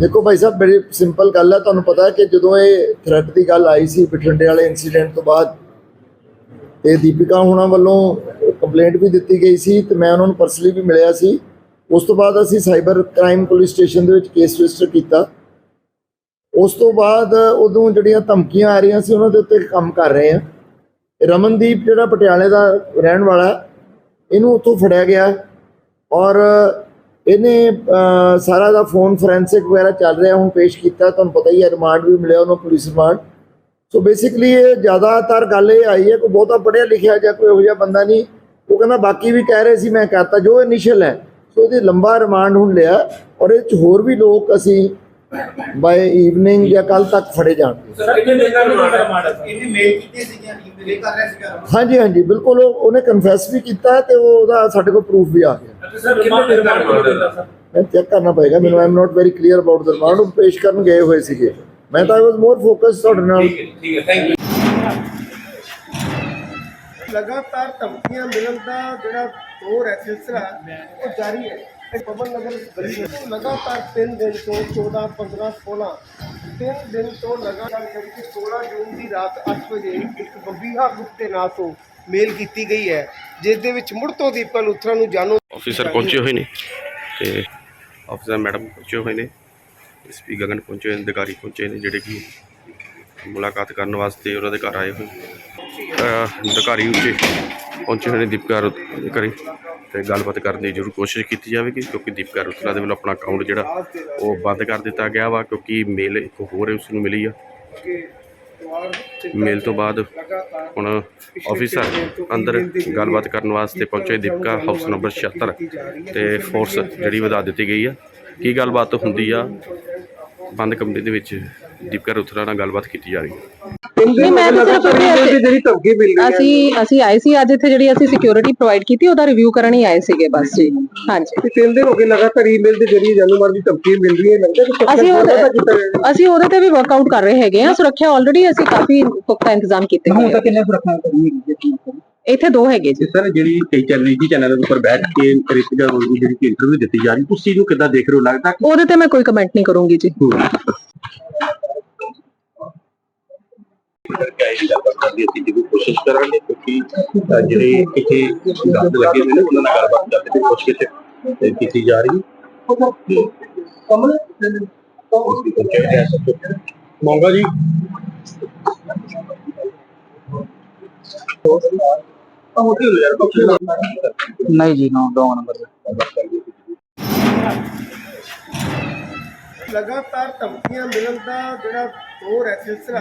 ਦੇਖੋ ਭਾਈ ਸਾਹਿਬ ਬੜੀ ਸਿੰਪਲ ਗੱਲ ਹੈ, ਤੁਹਾਨੂੰ ਪਤਾ ਹੈ ਕਿ ਜਦੋਂ ਇਹ ਥ੍ਰੈਟ ਦੀ ਗੱਲ ਆਈ ਸੀ, ਬਠਿੰਡੇ ਵਾਲੇ ਇਨਸੀਡੈਂਟ ਤੋਂ ਬਾਅਦ, ਤੇ ਦੀਪਿਕਾ ਹੁਣਾਂ ਵੱਲੋਂ ਕੰਪਲੇਂਟ ਵੀ ਦਿੱਤੀ ਗਈ ਸੀ ਤੇ ਮੈਂ ਉਹਨਾਂ ਨੂੰ ਪਰਸਨਲੀ ਵੀ ਮਿਲਿਆ ਸੀ। ਉਸ ਤੋਂ ਬਾਅਦ ਅਸੀਂ ਸਾਈਬਰ ਕ੍ਰਾਈਮ ਪੁਲਿਸ ਸਟੇਸ਼ਨ ਦੇ ਵਿੱਚ ਕੇਸ ਰਜਿਸਟਰ ਕੀਤਾ। ਉਸ ਤੋਂ ਬਾਅਦ ਉਦੋਂ ਜਿਹੜੀਆਂ ਧਮਕੀਆਂ ਆ ਰਹੀਆਂ ਸੀ, ਉਹਨਾਂ ਦੇ ਉੱਤੇ ਕੰਮ ਕਰ ਰਹੇ ਆ ਰਮਨਦੀਪ ਜਿਹੜਾ ਪਟਿਆਲੇ ਦਾ ਰਹਿਣ ਵਾਲਾ, ਇਹਨੂੰ ਉੱਥੋਂ ਫੜਿਆ ਗਿਆ ਔਰ ਇਹਨੇ ਸਾਰਾ ਦਾ ਫੋਨ ਫੋਰੈਂਸਿਕ ਵਗੈਰਾ ਚੱਲ ਰਿਹਾ, ਹੁਣ ਪੇਸ਼ ਕੀਤਾ, ਤੁਹਾਨੂੰ ਪਤਾ ਹੀ ਹੈ ਰਿਮਾਂਡ ਵੀ ਮਿਲਿਆ ਉਹਨੂੰ ਪੁਲਿਸ ਰਿਮਾਂਡ ਸੋ ਬੇਸਿਕਲੀ ਇਹ ਜ਼ਿਆਦਾਤਰ ਗੱਲ ਇਹ ਆਈ ਹੈ, ਕੋਈ ਬਹੁਤਾ ਪੜ੍ਹਿਆ ਲਿਖਿਆ ਜਾਂ ਕੋਈ ਇਹੋ ਜਿਹਾ ਬੰਦਾ ਨਹੀਂ। ਉਹ ਕਹਿੰਦਾ, ਬਾਕੀ ਵੀ ਕਹਿ ਰਹੇ ਸੀ, ਮੈਂ ਕਹਤਾ ਜੋ ਇਨੀਸ਼ੀਅਲ ਹੈ। ਸੋ ਇਹਦੇ ਲੰਬਾ ਰਿਮਾਂਡ ਹੁਣ ਲਿਆ, ਔਰ ਇਹ ਚ ਹੋਰ ਵੀ ਲੋਕ ਅਸੀਂ ਬਾਈ ਈਵਨਿੰਗ ਜਾਂ ਕੱਲ ਤੱਕ ਫੜੇ ਜਾਣਗੇ ਸਰ ਰਿਮਾਂਡ ਹੈ ਇਹਨੇ ਮੇਲ ਕੀਤੇ ਈਮੇਲ ਇਹ ਕਰ ਰਿਹਾ ਸੀਗਾ। ਹਾਂਜੀ ਹਾਂਜੀ ਬਿਲਕੁਲ ਉਹ- ਉਹਨੇ ਕਨਫੈਸ ਵੀ ਕੀਤਾ ਤੇ ਉਹ- ਉਹਦਾ ਸਾਡੇ ਕੋਲ ਪ੍ਰੂਫ ਵੀ ਆ ਗਿਆ। ਸਰ ਕਿੰਨੇ ਦਿਨ ਦਾ ਮੈਂ ਚੈੱਕ ਕਰਨਾ ਪਏਗਾ ਮੈਨੂੰ I am not very clear about the remand ਉਹ ਪੇਸ਼ ਕਰਨ ਗਏ ਹੋਏ ਸੀਗੇ। ਮੈਂ ਤਾਂ ਆਈ ਵਾਸ ਮੋਰ ਫੋਕਸ ਤੁਹਾਡੇ ਨਾਲ। ਠੀਕ ਹੈ ਠੀਕ ਹੈ ਥੈਂਕ ਯੂ ਲਗਾਤਾਰ ਧਮਕੀਆਂ ਮਿਲਣ ਦਾ ਜਿਹੜਾ ਦੌਰ ਹੈ ਸਿਲਸਿਲਾ ਉਹ ਜਾਰੀ ਹੈ। ਇਹ ਪਵਨ ਨਗਰ ਗਲੀ ਵਿੱਚ ਲਗਾਤਾਰ 3 ਦਿਨ ਤੋਂ 14 15 16 ਤਿੰਨ ਦਿਨ ਤੋਂ ਲਗਾਤਾਰ ਜਿਹੜੀ ਕਿ 16 ਜੂਨ ਦੀ ਰਾਤ 8 ਵਜੇ ਇੱਕ ਬੰਬੀਹਾ ਗਰੁੱਪ ਦੇ ਨਾਂ ਤੋਂ ਮੇਲ ਕੀਤੀ ਗਈ ਹੈ, ਜਿਸ ਦੇ ਵਿੱਚ ਮੁੜ ਤੋਂ ਦੀਪਕ ਲੂਥਰਾ ਨੂੰ ਜਾਣੋ ਆਫੀਸਰ ਪਹੁੰਚੇ ਹੋਏ ਨੇ ਤੇ ਆਫੀਸਰ ਮੈਡਮ ਪਹੁੰਚੇ ਹੋਏ ਨੇ। ਐਸਪੀ ਗਗਨ ਪਹੁੰਚੇ ਨੇ, ਅਧਿਕਾਰੀ ਪਹੁੰਚੇ ਨੇ, ਜਿਹੜੇ ਕਿ ਮੁਲਾਕਾਤ ਕਰਨ ਵਾਸਤੇ ਉਹਨਾਂ ਦੇ ਘਰ ਆਏ ਹੋਏ ਅਧਿਕਾਰੀ ਉੱਚੇ ਪਹੁੰਚੇ ਹੋਏ ਨੇ, ਦੀਪਕਾ ਰੁਤ ਤੇ ਗੱਲਬਾਤ ਕਰਨ ਦੀ ਜ਼ਰੂਰ ਕੋਸ਼ਿਸ਼ ਕੀਤੀ ਜਾਵੇਗੀ, ਕਿਉਂਕਿ ਦੀਪਕਾ ਰੁਤਲਾ ਦੇ ਵੱਲੋਂ ਆਪਣਾ ਅਕਾਊਂਟ ਜਿਹੜਾ ਉਹ ਬੰਦ ਕਰ ਦਿੱਤਾ ਗਿਆ ਵਾ, ਕਿਉਂਕਿ ਮੇਲ ਇੱਕ ਹੋਰ ਉਸ ਨੂੰ ਮਿਲੀ ਆ। ਮੇਲ ਤੋਂ ਬਾਅਦ ਹੁਣ ਆਫੀਸਰ ਅੰਦਰ ਗੱਲਬਾਤ ਕਰਨ ਵਾਸਤੇ ਪਹੁੰਚੇ ਦੀਪਕਾ ਹਾਊਸ ਨੰਬਰ 76 ਤੇ ਫੋਰਸ ਜਿਹੜੀ ਵਧਾ ਦਿੱਤੀ ਗਈ ਆ। ਕੀ ਗੱਲਬਾਤ ਹੁੰਦੀ ਆ? ਬੰਦ ਕਮਰੇ ਦੇ ਵਿੱਚ ਦੀਪਕਾ ਰੁਥਰਾ ਨਾਲ ਗੱਲਬਾਤ ਕੀਤੀ ਜਾ ਰਹੀ ਹੈ ਨਹੀਂ ਮੈਂ ਤਾਂ ਸਿਰਫ ਜਿਹੜੀ ਧਮਕੀ ਮਿਲ ਅਸੀਂ ਅਸੀਂ ਆਏ ਸੀ ਅੱਜ ਇੱਥੇ ਜਿਹੜੀ ਅਸੀਂ ਸਿਕਿਉਰਿਟੀ ਪ੍ਰੋਵਾਈਡ ਕੀਤੀ ਉਹਦਾ ਰਿਵਿਊ ਕਰਨ ਹੀ ਆਏ ਸੀਗੇ ਬਸ। ਜੀ। ਹਾਂਜੀ। ਤਿੰਨ ਦਿਨ ਹੋ ਗਏ ਲਗਾਤਾਰ ਈਮੇਲ ਦੇ ਜ਼ਰੀਏ ਜਾਨੂ ਮਾਰ ਦੀ ਧਮਕੀ ਮਿਲ ਰਹੀ ਹੈ ਲੱਗਦਾ ਕਿ ਅਸੀਂ ਉਹਦੇ ਅਸੀਂ ਉਹਦੇ ਤੇ ਵੀ ਵਰਕਆਊਟ ਕਰ ਰਹੇ ਹੈਗੇ ਆ ਸੁਰੱਖਿਆ ਆਲਰੇਡੀ ਅਸੀਂ ਕਾਫੀ ਪੁਖਤਾ ਇੰਤਜ਼ਾਮ ਕੀਤੇ ਹੋਏ ਆ ਕਿੰਨੇ ਸੁਰੱਖਿਆ ਕਰਨੀ ਹੈ ਇੱਥੇ ਦੋ ਹੈਗੇ ਜੀ। ਸਰ ਜਿਹੜੀ ਕਈ ਚੈਨਲ ਦੇ ਉੱਪਰ ਬੈਠ ਕੇ ਰਿਸ਼ਤੇਦਾਰ ਨੂੰ ਜਿਹੜੀ ਇੰਟਰਵਿਊ ਦਿੱਤੀ ਜਾ ਰਹੀ ਉਸ ਚੀਜ਼ ਨੂੰ ਕਿੱਦਾਂ ਦੇਖ ਰਹੇ ਹੋ? ਲੱਗਦਾ ਕਿ ਉਹਦੇ ਤੇ ਮੈਂ ਕੋਈ ਕਮੈਂਟ ਨਹੀਂ ਕਰੂੰਗੀ ਜੀ। ਗਾਈਡ ਗੱਲਬਾਤ ਕਰਨ ਦੀ ਅਸੀਂ ਜ਼ਰੂਰ ਕੋਸ਼ਿਸ਼ ਕਰਾਂਗੇ ਕਿਉਂਕਿ ਅ, ਜਿਹੜੇ ਇੱਥੇ ਗੰਦ ਲੱਗੇ ਹੋਏ ਨੇ ਉਹਨਾਂ ਨਾਲ ਗੱਲਬਾਤ ਕਰਨ ਦੀ ਕੋਸ਼ਿਸ਼ ਤੇ ਕੀਤੀ ਜਾ ਰਹੀ ਹੈ। ਕਮਲ ਉਸ ਦੀ ਪਹੁੰਚੇ ਮੌਂਗਾ ਜੀ ਹੋਟਲ ਯਾਰ ਪੱਕੇ ਨਹੀਂ ਜੀ ਨੋ ਦੋ ਨੰਬਰ ਲਗਾਤਾਰ ਧਮਕੀਆਂ ਮਿਲਣ ਦਾ ਜਿਹੜਾ ਦੌਰ ਹੈ ਸਿਲਸਿਲਾ